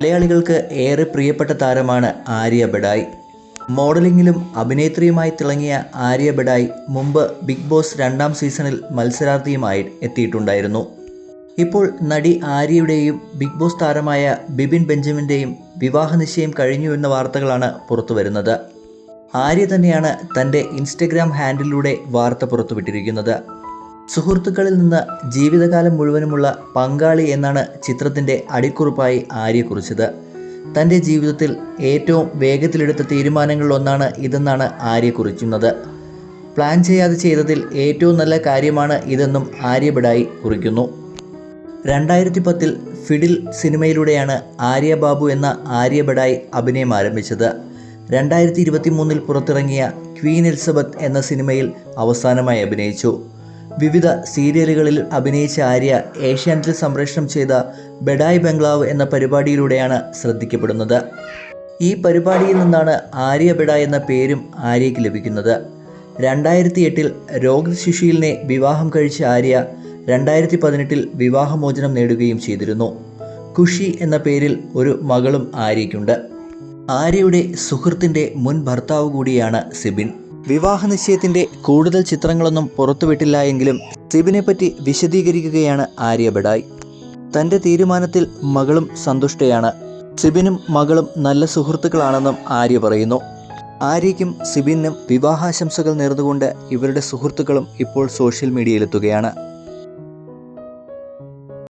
മലയാളികൾക്ക് ഏറെ പ്രിയപ്പെട്ട താരമാണ് ആര്യ ബഡായ്. മോഡലിംഗിലും അഭിനേത്രിയുമായി തിളങ്ങിയ ആര്യ ബഡായ് മുമ്പ് ബിഗ് ബോസ് രണ്ടാം സീസണിൽ മത്സരാർത്ഥിയുമായി എത്തിയിട്ടുണ്ടായിരുന്നു. ഇപ്പോൾ നടി ആര്യയുടെയും ബിഗ് ബോസ് താരമായ ബിബിൻ ബെഞ്ചമിന്റെയും വിവാഹ നിശ്ചയം കഴിഞ്ഞു എന്ന വാർത്തകളാണ് പുറത്തുവരുന്നത് ആര്യ തന്നെയാണ് തന്റെ ഇൻസ്റ്റഗ്രാം ഹാൻഡിലൂടെ വാർത്ത പുറത്തുവിട്ടിരിക്കുന്നത്. സുഹൃത്തുക്കളിൽ നിന്ന് ജീവിതകാലം മുഴുവനുമുള്ള പങ്കാളി എന്നാണ് ചിത്രത്തിന്റെ അടിക്കുറിപ്പായി ആര്യ കുറിച്ചത്. തന്റെ ജീവിതത്തിൽ ഏറ്റവും വേഗത്തിലെടുത്ത തീരുമാനങ്ങളിലൊന്നാണ് ഇതെന്നാണ് ആര്യ കുറിക്കുന്നത്. പ്ലാൻ ചെയ്യാതെ ചെയ്തതിൽ ഏറ്റവും നല്ല കാര്യമാണ് ഇതെന്നും ആര്യബിഡായി കുറിക്കുന്നു. രണ്ടായിരത്തി പത്തിൽ ഫിഡിൽ സിനിമയിലൂടെയാണ് ആര്യ ബാബു എന്ന ആര്യ ബഡായി അഭിനയം ആരംഭിച്ചത്. രണ്ടായിരത്തി ഇരുപത്തി മൂന്നിൽ പുറത്തിറങ്ങിയ ക്വീൻ എലിസബത്ത് എന്ന സിനിമയിൽ അവസാനമായി അഭിനയിച്ചു. വിവിധ സീരിയലുകളിൽ അഭിനയിച്ച ആര്യ ഏഷ്യാനെറ്റിൽ സംപ്രേഷണം ചെയ്ത ബഡായ് ബംഗ്ലാവ് എന്ന പരിപാടിയിലൂടെയാണ് ശ്രദ്ധിക്കപ്പെടുന്നത്. ഈ പരിപാടിയിൽ നിന്നാണ് ആര്യ ബഡായ് എന്ന പേരും ആര്യയ്ക്ക് ലഭിക്കുന്നത്. രണ്ടായിരത്തി എട്ടിൽ രോഹിത് ശിശുലിനെ വിവാഹം കഴിച്ച ആര്യ രണ്ടായിരത്തി പതിനെട്ടിൽ വിവാഹമോചനം നേടുകയും ചെയ്തിരുന്നു. ഖുഷി എന്ന പേരിൽ ഒരു മകളും ആര്യയ്ക്കുണ്ട്. ആര്യയുടെ സുഹൃത്തിന്റെ മുൻ ഭർത്താവ് കൂടിയാണ് സിബിൻ. വിവാഹ നിശ്ചയത്തിന്റെ കൂടുതൽ ചിത്രങ്ങളൊന്നും പുറത്തുവിട്ടില്ല എങ്കിലും സിബിനെ പറ്റി വിശദീകരിക്കുകയാണ് ആര്യ തന്റെ തീരുമാനത്തിൽ മകളും സന്തുഷ്ടയാണ്. സിബിനും മകളും നല്ല സുഹൃത്തുക്കളാണെന്നും ആര്യ പറയുന്നു. ആര്യയ്ക്കും സിബിനും വിവാഹാശംസകൾ നേർന്നുകൊണ്ട് ഇവരുടെ സുഹൃത്തുക്കളും ഇപ്പോൾ സോഷ്യൽ മീഡിയയിലെത്തുകയാണ്.